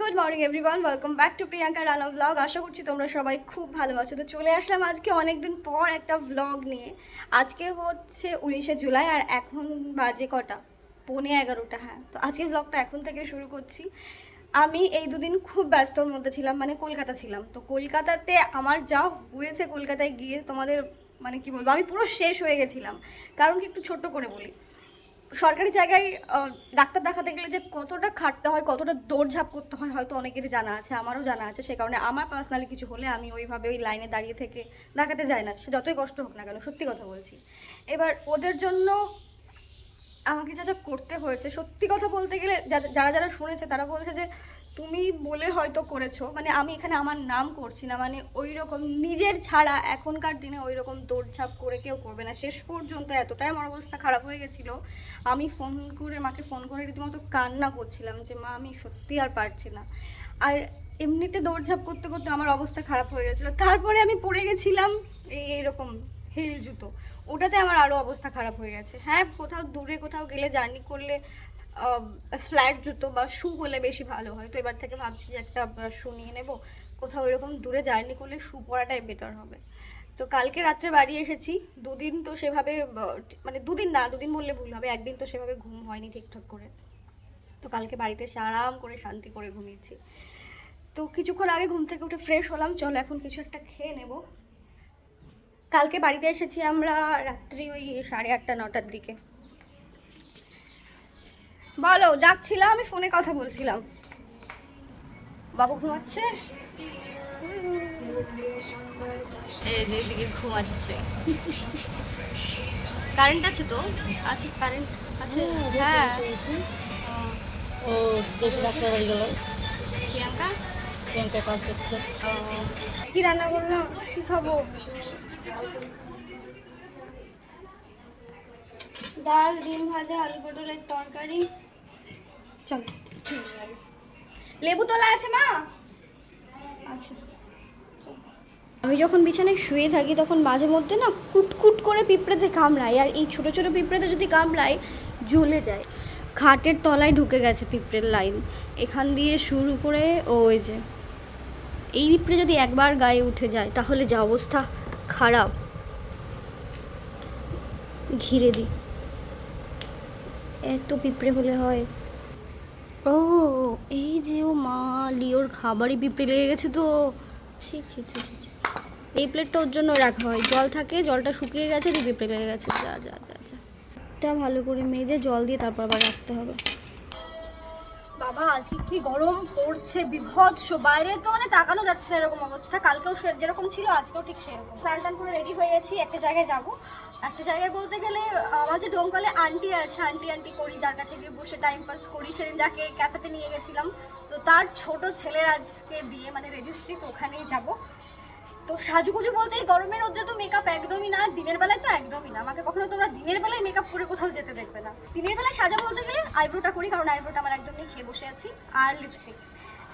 Good morning everyone welcome back to Priyanka Rana blog আশা করছি তোমরা সবাই খুব ভালো আছো। তো চলে আসলাম আজকে অনেকদিন পর একটা ব্লগ নিয়ে। আজকে হচ্ছে উনিশে জুলাই আর এখন বাজে কটা? পৌনে এগারোটা হ্যাঁ। তো আজকের ব্লগটা এখন থেকে শুরু করছি। আমি এই দুদিন খুব ব্যস্তর মধ্যে ছিলাম মানে কলকাতা ছিলাম। তো কলকাতাতে আমার যা হয়েছে কলকাতায় গিয়ে তোমাদের মানে কি বলব, আমি পুরো শেষ হয়ে গেছিলাম। কারণ কি একটু ছোট্ট করে বলি। সরকারি জায়গায় ডাক্তার দেখাতে গেলে যে কতটা খাটতে হয়, কতটা দৌড়ঝাঁপ করতে হয়, হয়তো অনেকেরই জানা আছে, আমারও জানা আছে। সে কারণে আমার পার্সোনালি কিছু হলে আমি ওইভাবে ওই লাইনে দাঁড়িয়ে থেকে দেখাতে যাই না। সে যতই কষ্ট হোক না কেন, সত্যি কথা বলছি। এবার ওদের জন্য আমাকে যা যা করতে হয়েছে, সত্যি কথা বলতে গেলে যারা যারা শুনেছে তারা বলছে যে তুমি বলে হয়তো করেছ মানে আমি এখানে আমার নাম করছি না মানে ওই রকম নিজের ছাড়া এখনকার দিনে ওই রকম দৌড়ঝাঁপ করে কেউ করবে না। শেষ পর্যন্ত এতটাই আমার অবস্থা খারাপ হয়ে গেছিল, আমি ফোন করে, মাকে ফোন করে রীতিমতো কান্না করছিলাম যে, মা, আমি সত্যি আর পারছি না। আর এমনিতে দৌড়ঝাঁপ করতে করতে আমার অবস্থা খারাপ হয়ে গেছিল। তারপরে আমি পড়ে গেছিলাম এই এরকম হিল জুতো, ওটাতে আমার আরও অবস্থা খারাপ হয়ে গেছে। হ্যাঁ কোথাও দূরে কোথাও গেলে জার্নি করলে ফ্ল্যাট জুতো বা শু হলে বেশি ভালো হয়। তো এবার থেকে ভাবছি যে একটা শু নিয়ে নেব। কোথাও এরকম দূরে জার্নি করলে শু পরাটাই বেটার হবে। তো কালকে রাত্রে বাড়ি এসেছি। দুদিন তো সেভাবে মানে দুদিন না, দুদিন বললে ভুল হবে। একদিন তো সেভাবে ঘুম হয়নি ঠিকঠাক করে। তো কালকে বাড়িতে এসে আরাম করে, শান্তি করে ঘুমিয়েছি। তো কিছুক্ষণ আগে ঘুম থেকে উঠে ফ্রেশ হলাম। চলো এখন কিছু একটা খেয়ে নেব। কালকে বাড়িতে এসেছি আমরা রাত্রি ওই সাড়ে আটটা, নটার দিকে। বলো ডাকছিলাম আমি ফোনে কথা বলছিলাম। বাবু ঘুমাচ্ছে? এই যে এদিকে ঘুমাচ্ছে। কারেন্ট আছে তো? আছে কারেন্ট? আছে? হ্যাঁ ও, ও দেশে ডাক্তার বাড়ি গেল। প্রিয়াঙ্কা? ব্যাংকে কাজ করছে। ও, কি রান্না করলাম? কি খাব? ডাল ডিম ভাজা আলু পটলের তরকারি। চল। লেবু তোলা আছে মা? আচ্ছা আমি যখন বিছানায় শুয়ে থাকি তখন মাঝে মধ্যে না কুটকুট করে পিঁপড়েতে কামড়ায় আর এই ছোট ছোট পিঁপড়েতে যদি কামড়ায় জ্বলে যায়। খাটের তলায় ঢুকে গেছে পিঁপড়ের লাইন। এখান দিয়ে শুরু করে ওই যে। এই পিঁপড়ে যদি একবার গায়ে উঠে যায় তাহলে যা অবস্থা খারাপ। ঘিরে দিই এত পিঁপড়ে হলে হয়। ও, এই যে ও মা, লিওর খাবারই পিঁপড়ে লেগে গেছে তো। ছি ছি ছি ছি। এই প্লেটটা ওর জন্য রাখা হয়। জল থাকে, জলটা শুকিয়ে গেছে দিয়ে পিঁপড়ে লেগে গেছে। যা যা যা যা। এটা ভালো করে মেজে জল দিয়ে তারপর আবার রাখতে হবে। বাবা, আজকে কি গরম পড়ছে, বিভৎস। বাইরে তো মানে তাকানো যাচ্ছে না এরকম অবস্থা। কালকেও যেরকম ছিল, আজকেও ঠিক সেরকম। স্নান টান করে রেডি হয়ে গেছি, একটা জায়গায় যাব। একটা জায়গায় বলতে গেলে, আমার যে ডোমকলে আন্টি আছে, আন্টি আন্টি করি, যার কাছে গিয়ে বসে টাইম পাস করি, সেদিন যাকে ক্যাফেতে নিয়ে গেছিলাম। তো তার ছোট ছেলের আজকে বিয়ে মানে রেজিস্ট্রি তো ওখানেই যাব। তো সাজুগুজু বলতে এই গরমের রোদ্রে তো মেকআপ একদমই না, দিনের বেলায় তো একদমই না। আমাকে কখনো তোমরা দিনের বেলায় মেকআপ করে কোথাও যেতে দেখবে না। দিনের বেলায় সাজা বলতে গেলে আইব্রোটা করি, কারণ আইব্রোটা আমার একদমই খেয়ে বসে আছি। আর লিপস্টিক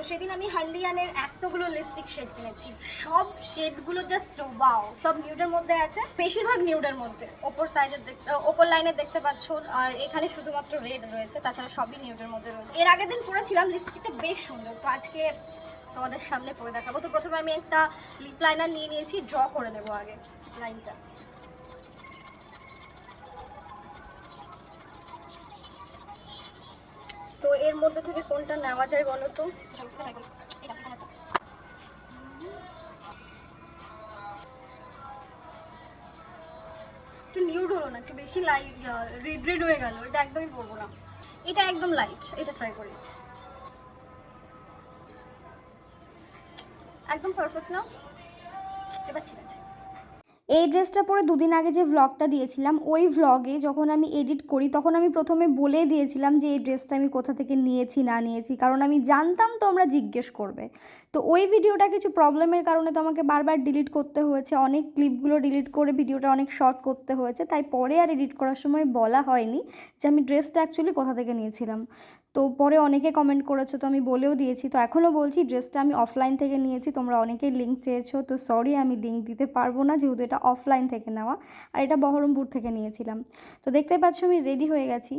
তো সেদিন আমি হান্ডিয়ানের এতগুলো লিপস্টিক শেড কিনেছি। সব শেডগুলো জাস্ট ওয়াও সব নিউডের মধ্যে আছে। বেশিরভাগ নিউডের মধ্যে। ওপর সাইজের ওপর লাইনে দেখতে পাচ্ছ, আর এখানে শুধুমাত্র রেড রয়েছে, তাছাড়া সবই নিউডের মধ্যে রয়েছে। এর আগের দিন পরেছিলাম লিপস্টিকটা বেশ সুন্দর। তো আজকে তোমাদের সামনে পরে দেখাবো। তো প্রথমে আমি একটা লিপ লাইনার নিয়ে নিয়েছি ড্র করে নেব আগে লাইনটা এর মধ্যে থেকে কোনটা নেওয়া যায় বলো তো? একটু নিউড হলো না, একটু বেশি লাইট রেড রেড হয়ে গেল, এটা একদমই পরবো না। এটা একদম লাইট এটা ট্রাই করি। একদম পারফেক্ট না? এবার ঠিক আছে। এই ড্রেসটা পরে দুদিন আগে যে ভ্লগটা দিয়েছিলাম, ওই ভ্লগে যখন আমি এডিট করি, তখন আমি প্রথমে বলে দিয়েছিলাম যে এই ড্রেসটা আমি কোথা থেকে নিয়েছি, না নিয়েছি। কারণ আমি জানতাম তোমরা জিজ্ঞেস করবে। তো ওই ভিডিওটা কিছু প্রবলেমের কারণে তো আমাকে বারবার ডিলিট করতে হয়েছে। অনেক ক্লিপগুলো ডিলিট করে ভিডিওটা অনেক শর্ট করতে হয়েছে। তাই পরে আর এডিট করার সময় বলা হয়নি যে আমি ড্রেসটা অ্যাকচুয়ালি কোথা থেকে নিয়েছিলাম। তো পরে অনেকে কমেন্ট করেছ, তো আমি বলেও দিয়েছি। তো এখনও বলছি ড্রেসটা আমি অফলাইন থেকে নিয়েছি। তোমরা অনেকেই লিঙ্ক চেয়েছো, তো সরি আমি লিঙ্ক দিতে পারব না যেহেতু এটা অফলাইন থেকে নেওয়া। আর এটা বহরমপুর থেকে নিয়েছিলাম। তো দেখতে পাচ্ছ আমি রেডি হয়ে গেছি।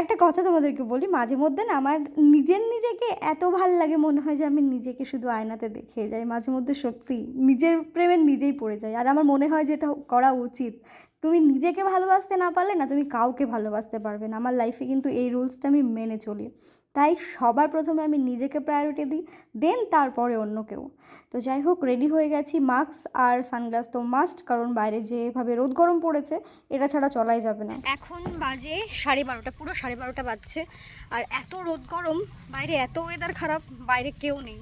একটা কথা তোমাদেরকে বলি মাঝে মধ্যে না আমার নিজের নিজেকে এত ভালো লাগে মনে হয় যে আমি নিজেকে শুধু আয়নাতে দেখে যাই মাঝে মধ্যে সত্যি নিজের প্রেমে নিজেই পড়ে যায়। আর আমার মনে হয় যে এটা করা উচিত। তুমি নিজেকে ভালোবাসতে না পারলে না, তুমি কাউকে ভালোবাসতে পারবে না। আমার লাইফে কিন্তু এই রুলসটা আমি মেনে চলি। তাই সবার প্রথমে আমি নিজেকে প্রায়োরিটি দিই দেন তারপরে অন্য কেউ। তো যাই হোক রেডি হয়ে গেছি মাস্ক আর সানগ্লাস তো মাস্ট কারণ বাইরে যেভাবে রোদ গরম পড়েছে, এটা ছাড়া চলাই যাবে না। এখন বাজে সাড়ে বারোটা, পুরো সাড়ে বারোটা বাজছে। আর এত রোদ গরম, বাইরে এত ওয়েদার খারাপ, বাইরে কেউ নেই।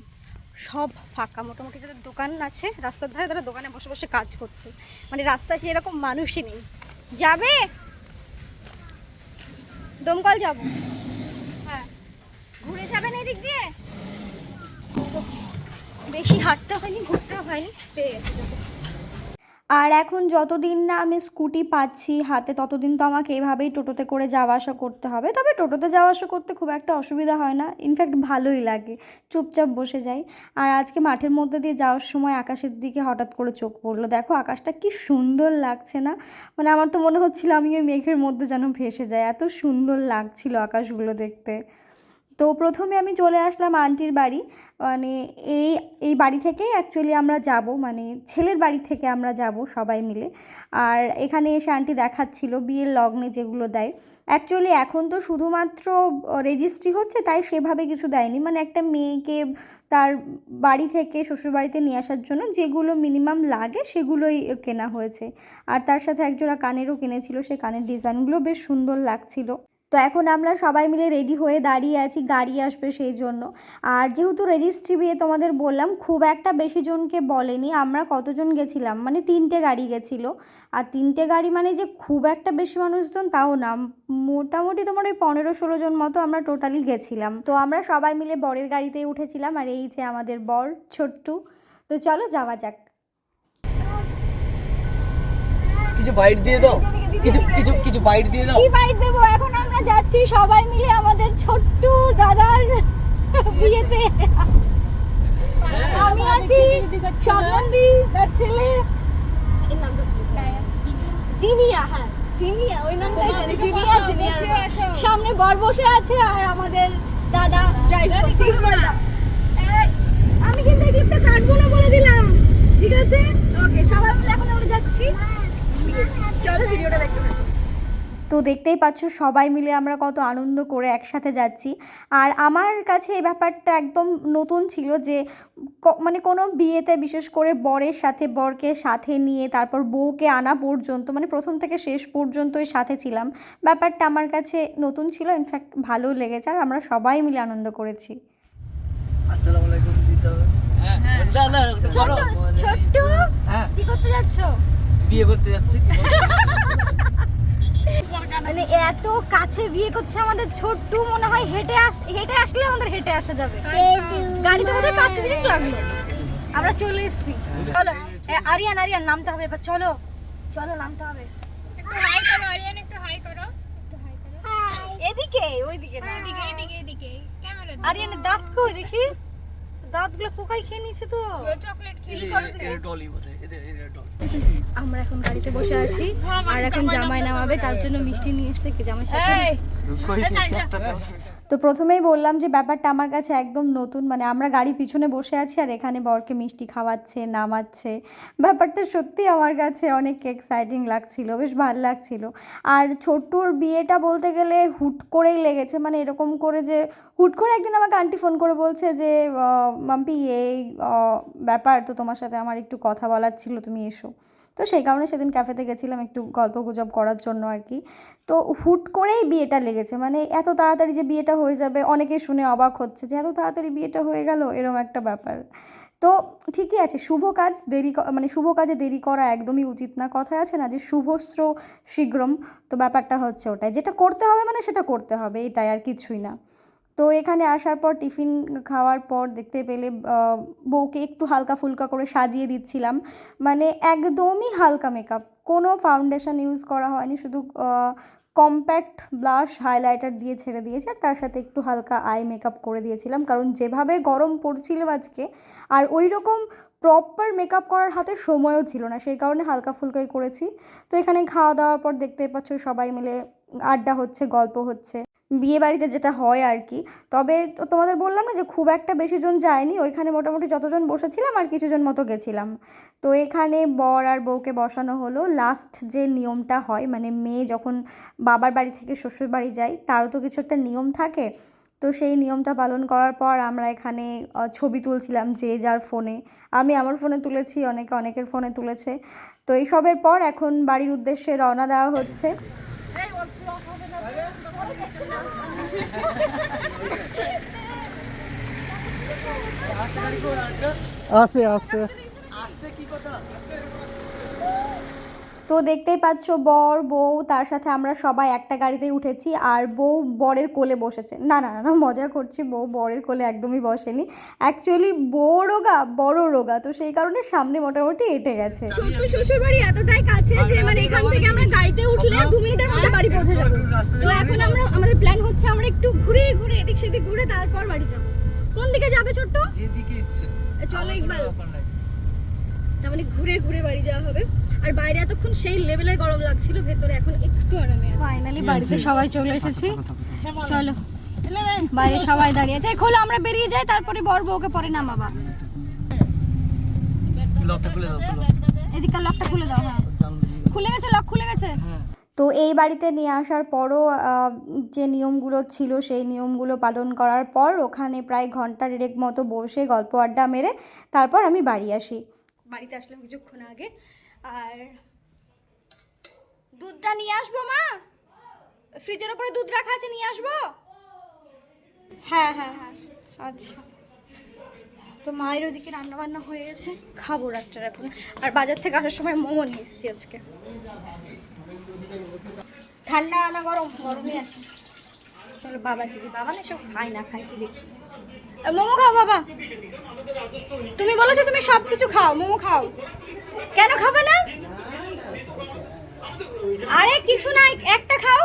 সব ফাঁকা। মোটামুটি যাদের দোকান আছে, রাস্তার ধারে তারা দোকানে বসে বসে কাজ করছে। মানে রাস্তায় সেরকম মানুষই নেই। যাবে? দমকল যাব। হ্যাঁ। ঘুরে যাবেন এদিক দিয়ে? বেশি হাঁটতে হয়নি ঘুরতে হয়নি, পেয়ে গেছে। আর এখন যতদিন না আমি স্কুটি পাচ্ছি হাতে, ততদিন তো আমাকে এভাবেই টোটোতে করে যাওয়া আসা করতে হবে। তবে টোটোতে যাওয়া আসা করতে খুব একটা অসুবিধা হয় না। ইনফ্যাক্ট ভালোই লাগে। চুপচাপ বসে যাই। আর আজকে মাঠের মধ্যে দিয়ে যাওয়ার সময় আকাশের দিকে হঠাৎ করে চোখ পড়ল। দেখো আকাশটা কি সুন্দর লাগছে না? মানে আমার তো মনে হচ্ছিল আমি ওই মেঘের মধ্যে যেন ভেসে যাই। এত সুন্দর লাগছিল আকাশগুলো দেখতে। তো প্রথমে আমি চলে আসলাম আন্টির বাড়ি। মানে এই এই বাড়ি থেকেই অ্যাকচুয়ালি আমরা যাব মানে ছেলের বাড়ি থেকে আমরা যাব সবাই মিলে। আর এখানে এসে আন্টি দেখাচ্ছিল বিয়ের লগ্নে যেগুলো দেয়। অ্যাকচুয়ালি এখন তো শুধুমাত্র রেজিস্ট্রি হচ্ছে, তাই সেভাবে কিছু দেয়নি। মানে একটা মেয়েকে তার বাড়ি থেকে শ্বশুরবাড়িতে নিয়ে আসার জন্য যেগুলো মিনিমাম লাগে সেগুলোই কেনা হয়েছে। আর তার সাথে একজোড়া কানেরও কিনেছিল, সে কানের ডিজাইনগুলো বেশ সুন্দর লাগছিল। তো এখন আমরা সবাই মিলে রেডি হয়ে দাঁড়িয়ে আছি, গাড়ি আসবে সেই জন্য। আর যেহেতু রেজিস্ট্রি বিয়ে তোমাদের বললাম, খুব একটা বেশি জনকে বলেনি, আমরা কতজন গেছিলাম? মানে তিনটে গাড়ি গেছিল। আর তিনটে গাড়ি মানে যে খুব একটা বেশি মানুষজন তাও না, মোটামুটি তোমার ওই পনেরো ষোলো জন মতো আমরা টোটালি গেছিলাম। তো আমরা সবাই মিলে বরের গাড়িতেই উঠেছিলাম, আর এই যে আমাদের বর, ছোট্টু। তো চলো যাওয়া যাক। কিছু বাইট দিয়ে দাও। কিছু কিছু কিছু বাইট দিয়ে দাও। কি বাইট দেবো? এখন আমরা যাচ্ছি সবাই মিলে আমাদের ছোট্ট দাদার বিয়েতে। আমি আছি তার ছেলে। জিনিয়া। হ্যাঁ জিনিয়া ওই নামটাই জানি জিনিয়া জিনিয়া। সামনে বর বসে আছে আর আমাদের দাদা ড্রাইভ করছে। আমি কিন্তু এই ক্লিপটা কাটবো না বলে দিলাম। ঠিক আছে? ওকে সবাই মিলে এখন আমরা যাচ্ছি। চলো ভিডিওটা দেখতে থাকো। তো দেখতেই পাচ্ছ সবাই মিলে আমরা কত আনন্দ করে একসাথে যাচ্ছি। আর আমার কাছে এই ব্যাপারটা একদম নতুন ছিল যে ক- মানে কোনো বিয়েতে বিশেষ করে বরের সাথে বরকে সাথে নিয়ে তারপর বউকে আনা পর্যন্ত মানে প্রথম থেকে শেষ পর্যন্তই সাথে ছিলাম। ব্যাপারটা আমার কাছে নতুন ছিল ইনফ্যাক্ট ভালো লেগেছে আর আমরা সবাই মিলে আনন্দ করেছি। আসসালামু আলাইকুম দিতে হবে না না ছোট্ট ছোট্ট? হ্যাঁ। কি করতে যাচ্ছ? বিয়ে করতে যাচ্ছি। মানে এত কাছে বিয়ে করছে আমাদের ছোট্টু মনে হয় হেঁটে আস হেঁটে আসলে আমাদের হেঁটে আসা যাবে। গাড়িতে বোধহয় পাঁচ মিনিট লাগল। আমরা চলে এসেছি। চলো এ, আরিয়ান আরিয়ান নামতে হবে এবার। চলো চলো নামতে হবে। একটু হাই করো আরিয়ান একটু হাই করো। একটু হাই করো এদিকে ওইদিকে না। এদিকে এদিকে এদিকে। ক্যামেরা আরিয়ানের দাঁত কই দেখি? দাঁতগুলো পোকাই খেয়ে নিয়েছে তো। চকলেট আমরা এখন গাড়িতে বসে আছি আর এখন জামাই নামাবে তার জন্য মিষ্টি নিয়ে এসেছে কি জামাই সাথে? তো প্রথমেই বললাম যে ব্যাপারটা আমার কাছে একদম নতুন মানে আমরা গাড়ি পিছনে বসে আছি আর এখানে বরকে মিষ্টি খাওয়াচ্ছে, নামাচ্ছে। ব্যাপারটা সত্যি আমার কাছে অনেক এক্সাইটিং লাগছিল, বেশ ভালো লাগছিল। আর ছোট্টুর বিয়েটা বলতে গেলে হুট করেই লেগেছে মানে এরকম করে যে হুট করে একদিন আমাকে আন্টি ফোন করে বলছে যে মাম্পি, এই ব্যাপার, তো তোমার সাথে আমার একটু কথা বলার ছিল, তুমি এসো। তো সেই কারণে সেদিন ক্যাফেতে গেছিলাম একটু গল্প গুজব করার জন্য আর কি। তো হুট করেই বিয়েটা লেগেছে মানে এত তাড়াতাড়ি যে বিয়েটা হয়ে যাবে অনেকে শুনে অবাক হচ্ছে যে এত তাড়াতাড়ি বিয়েটা হয়ে গেল এরকম একটা ব্যাপার। তো ঠিকই আছে, শুভ কাজ দেরি মানে শুভ কাজে দেরি করা একদমই উচিত না। কথায় আছে না যে শুভস্র শীঘ্রম, তো ব্যাপারটা হচ্ছে ওটাই। যেটা করতে হবে মানে সেটা করতে হবে, এটাই আর কিছুই না। তো এখানে আসার পর টিফিন খাওয়ার পর দেখতে পেলে বউকে একটু হালকা ফুলকা করে সাজিয়ে দিচ্ছিলাম। মানে একদমই হালকা মেকআপ কোনো ফাউন্ডেশন ইউজ করা হয়নি, শুধু কম্প্যাক্ট ব্লাশ হাইলাইটার দিয়ে ছেড়ে দিয়েছি আর তার সাথে একটু হালকা আই মেকআপ করে দিয়েছিলাম। কারণ যেভাবে গরম পড়ছিল আজকে, আর ওই রকম প্রপার মেকআপ করার হাতে সময়ও ছিল না, সেই কারণে হালকা ফুলকাই করেছি। তো এখানে খাওয়া দাওয়ার পর দেখতে পাচ্ছ সবাই মিলে আড্ডা হচ্ছে, গল্প হচ্ছে। বিয়ে বাড়িতে যেটা হয় আর কি। তবে তোমাদের বললাম না যে খুব একটা বেশি জন যায়নি, ওইখানে মোটামুটি যতজন বসেছিলাম আর কিছুজন মতো গেছিলাম। তো এখানে বর আর বউকে বসানো হলো। লাস্ট যে নিয়মটা হয় মানে মেয়ে যখন বাবার বাড়ি থেকে শ্বশুর বাড়ি যায়, তারও তো কিছু একটা নিয়ম থাকে। তো সেই নিয়মটা পালন করার পর আমরা এখানে ছবি তুলছিলাম যে যার ফোনে। আমি আমার ফোনে তুলেছি, অনেকে অনেকের ফোনে তুলেছে। তো এইসবের পর এখন বাড়ির উদ্দেশ্যে রওনা দেওয়া হচ্ছে। আছে আছে তো দেখতেই পাচ্ছ বর বউ তার সাথে আমরা সবাই একটা গাড়িতেই উঠেছি আর বউ বরের কোলে বসেছে। না না না না মজা করছি বউ বরের কোলে একদমই বসেনি। অ্যাকচুয়ালি বউ রোগা বড় রোগা তো সেই কারণে সামনে মোটামুটি এটে গেছে। ছোট্ট শ্বশুর বাড়ি এতটাই কাছে যে মানে এখান থেকে আমরা গাড়িতে উঠলে দু মিনিটের মধ্যে বাড়ি পৌঁছে যাব। তো এখন আমরা আমাদের প্ল্যান হচ্ছে আমরা একটু ঘুরে ঘুরে এদিক সেদিক ঘুরে তারপর বাড়ি যাব। কোন দিকে যাবে ছোট্ট? যেদিকে ইচ্ছে। চলো ইকবাল। তার মানে ঘুরে ঘুরে বাড়ি যাওয়া হবে। আর বাইরে এতক্ষণ সেই লেভেলের গরম লাগছিল ভেতরে এখন একটু আরামে আছে। ফাইনালি বাড়িতে সবাই চলে এসেছি। চলো। বাইরে সবাই দাঁড়িয়ে আছে। খোলো আমরা বেরিয়ে যাই তারপরে বর বউকে পরে নামাবা। লকটা খুলে দাও খুলো। এদিককার লকটা খুলে দাও হ্যাঁ। খুলে গেছে লক খুলে গেছে? তো এই বাড়িতে নিয়ে আসার পরও যে নিয়মগুলো ছিল সেই নিয়মগুলো পালন করার পর ওখানে প্রায় ঘণ্টা দেড়েক মতো বসে গল্প আড্ডা মেরে তারপর আমি বাড়ি আসি। বাড়িতে আসলাম কিছুক্ষণ আগে। আর দুধটা নিয়ে আসব, মা? ফ্রিজের ওপরে দুধ রাখা আছে, নিয়ে আসব? হ্যাঁ হ্যাঁ হ্যাঁ। আচ্ছা। তো মায়ের ওদিকে রান্না বান্না হয়ে গেছে। খাব রাত্রের এখন। আর বাজার থেকে আসার সময় মোমো নিয়ে এসেছি আজকে। ঠান্ডা না গরম, গরমই আছে। চলো বাবা দিদি, বাবা না সব খাই না খাই কি দেখি। মোমো খাও, বাবা। তুমি বলেছ তুমি সব কিছু খাও, মোমো খাও। কেন খাবে না? আরে, কিছু নাই একটা খাও।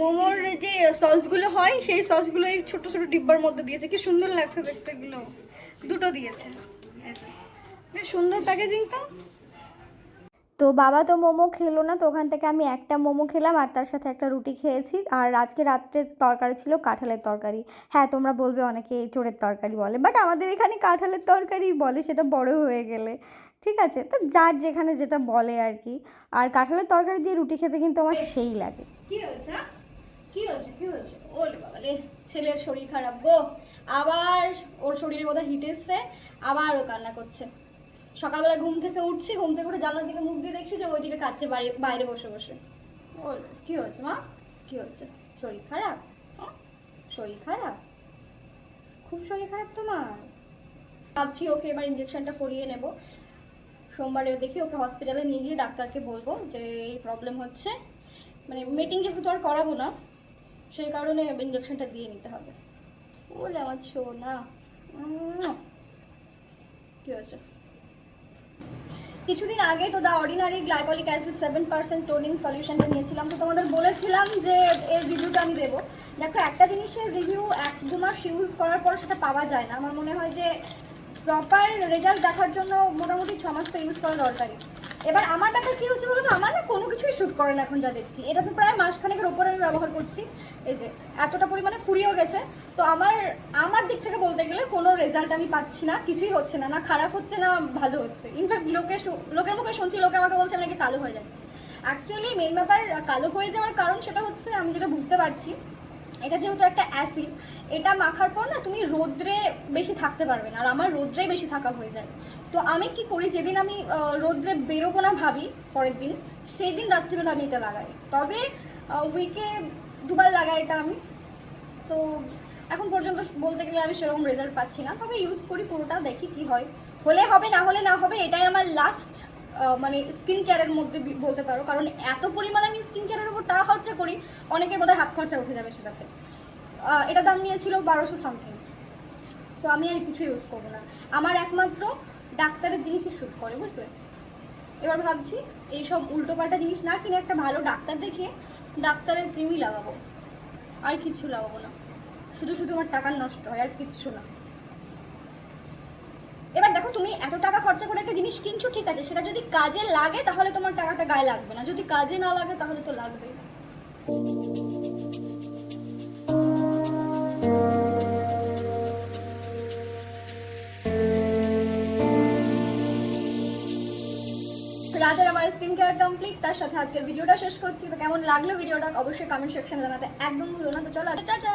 মোমোর যে সসগুলো হয়, সেই সসগুলো এই ছোট ছোট ডিব্বার মধ্যে দিয়েছে। কি সুন্দর লাগছে দেখতে এগুলো। দুটো দিয়েছে। বেশ সুন্দর প্যাকেজিং তো। তো বাবা তো মোমো খেলো না, তো ওখান থেকে আমি একটা মোমো খেলাম আর তার সাথে একটা রুটি খেয়েছি। আর আজকে রাত্রে তরকারি ছিল কাঁঠালের তরকারি। হ্যাঁ তোমরা বলবে অনেকে চোরের তরকারি বলে বাট আমাদের এখানে কাঁঠালের তরকারি বলে, সেটা বড় হয়ে গেলে। ঠিক আছে, তো যার যেখানে যেটা বলে আর কি। আর কাঁঠালের তরকারি দিয়ে রুটি খেতে কিন্তু আমার সেই লাগে। কি হয়েছে? হ্যাঁ? কি হয়েছে? কি হয়েছে? ওলে ছেলের শরীর খারাপ গো। আবার ওর শরীরের বোধহয় হিট এসছে, আবার ও কান্না করছে। সকালবেলা ঘুম থেকে উঠছি, ঘুম থেকে উঠে জানলার দিকে মুখ দিয়ে দেখছি যে ওইদিকে কাচ্ছে বাইরে বসে বসে। ওল কি হয়েছে মা? কি হচ্ছে? শরীর খারাপ? হ্যাঁ? শরীর খারাপ? খুব শরীর খারাপ তোমার? ভাবছি ওকে এবার ইঞ্জেকশনটা করিয়ে নেব। সোমবারে দেখি ওকে হসপিটালে নিয়ে গিয়ে ডাক্তারকে বলব যে এই প্রবলেম হচ্ছে। মানে মিটিং যেহেতু আর করাবো না, সেই কারণে ইঞ্জেকশনটা দিয়ে নিতে হবে। বলে আমার ছো না কি হয়েছে? কিছুদিন আগে তো the ordinary glycolic acid seven percent toning সলিউশনটা নিয়েছিলাম, তো তোমাদের বলেছিলাম যে এর রিভিউটা আমি দেবো। দেখো, একটা জিনিসের রিভিউ এক দু মাস ইউজ করার পর সেটা পাওয়া যায় না। আমার মনে হয় যে প্রপার রেজাল্ট দেখার জন্য মোটামুটি ছ মাস তো ইউজ করা দরকারি এবার আমার ব্যাপার কী হচ্ছে বলতো? আমার না কোনো কিছুই শ্যুট করে না এখন যা দেখছি। এটা তো প্রায় মাসখানেকের ওপরে আমি ব্যবহার করছি। এই যে, এতটা পরিমাণে ফুরিয়েও গেছে। তো আমার আমার দিক থেকে বলতে গেলে কোনো রেজাল্ট আমি পাচ্ছি না, কিছুই হচ্ছে না। না খারাপ হচ্ছে, না ভালো হচ্ছে। ইনফ্যাক্ট লোকে লোকের মুখে শুনছি, লোকে আমাকে বলছে নাকি কালো হয়ে যাচ্ছে। অ্যাকচুয়ালি মেন ব্যাপার, কালো হয়ে যাওয়ার কারণ সেটা হচ্ছে, আমি যেটা বুঝতে পারছি, এটা যেহেতু একটা অ্যাসিড এটা মাখার পর না তুমি রোদ্রে বেশি থাকতে পারবে না, আর আমার রোদ্রেই বেশি থাকা হয়ে যায়। তো আমি কি করি, যেদিন আমি রোদ্রে বেরোবো না ভাবি, পরের দিন সেই দিন রাত্রিবেলা আমি এটা লাগাই। তবে উইকে দুবার লাগাই এটা আমি। তো এখন পর্যন্ত বলতে গেলে আমি সেরকম রেজাল্ট পাচ্ছি না। তবে ইউজ করি পুরোটা, দেখি কি হয়। হলে হবে, না হলে না হবে, এটাই আমার লাস্ট মানে স্কিন কেয়ারের মধ্যে বলতে পারো। কারণ এত পরিমাণে আমি স্কিন কেয়ারের উপর টাকা খরচা করি, অনেকের বোধহয় হাত খরচা উঠে যাবে সেটাতে। এটা দাম নিয়েছিল বারোশো সামথিং সো আমি আর কিছু ইউজ করব না। আমার একমাত্র ডাক্তারের জিনিসই শ্যুট করে, বুঝলে? এবার ভাবছি এইসব উল্টোপাল্টা জিনিস না কিনে একটা ভালো ডাক্তার দেখিয়ে ডাক্তারের ক্রিমই লাগাবো। আর কিছু লাগাবো না। শুধু শুধু আমার টাকার নষ্ট হয়, আর কিচ্ছু না। এবার দেখো তুমি এত টাকা খরচা করে একটা জিনিস কিনছো, ঠিক আছে? সেটা যদি কাজে লাগে, তাহলে তোমার টাকাটা গায়ে লাগবে না। যদি কাজে না লাগে, তাহলে তো লাগবে রাতের আমার স্ক্রিন কেয়ার কমপ্লিট তার সাথে আজকের ভিডিওটা শেষ করছি। তো কেমন লাগল ভিডিওটা অবশ্যই কমেন্ট সেকশনে জানাতে একদম ভুলো না। তো চলো টাটা!